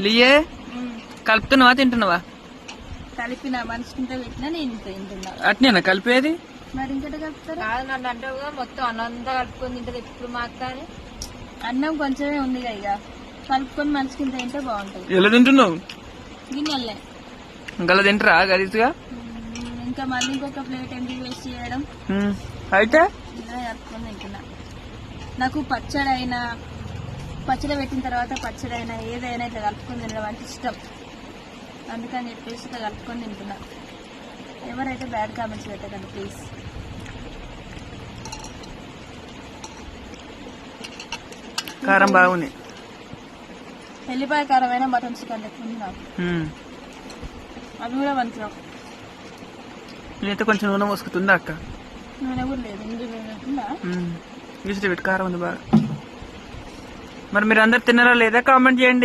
లియే కలుపుతున్నావా తింటున్నావా? కలిపిన మనిషికింత పెట్టినా నేను ఇంత తింటున్నా. అట్నేనా కలిపేది? మరి ఇంకట కలుపుతారా? కాదు నన్ను అంటే మొత్తం అన్నంతా కలుపుకొని తింటది ఎప్పుడు మా అక్క అని. అన్నం కొంచెమే ఉంది ఇక. కలుపుకొని మనిషికింత తింటే బాగుంటుంది. ఎలా తింటున్నావు? గిన్నెలే. తింటరా గరీజ్గా ఇంకా మళ్ళీ ఇంకొక ప్లేట్ ఎందుకు వేస్ట్ చేయడం. అయితే? ఇలా కలుపుకొని తింటున్నా. నాకు పచ్చడి అయినా పచ్చడి పెట్టిన తర్వాత పచ్చడి అయినా ఏదైనా ఇట్లా కలుపుకొని తినడం అంటే ఇష్టం. అందుకని చెప్పేసి ఇట్లా కలుపుకొని తింటున్నా. ఎవరైతే బ్యాడ్ కామెంట్స్ పెట్టకండి ప్లీజ్. కారం బాగుంది. ఎల్లిపాయ కారమైన మటన్ చికెన్ లెక్క ఉంది నాకు. ఉమ్. అవి కూడా మంచిగా. నేనైతే కొంచెం నూనె మోసుకుతుందా అక్క? నూనె కూడా లేదు. ఇందులో ఉందా కారం ఉంది బాగా. మరి మీరు అందరు తిన్నారా లేదా? కామెంట్ చేయండి.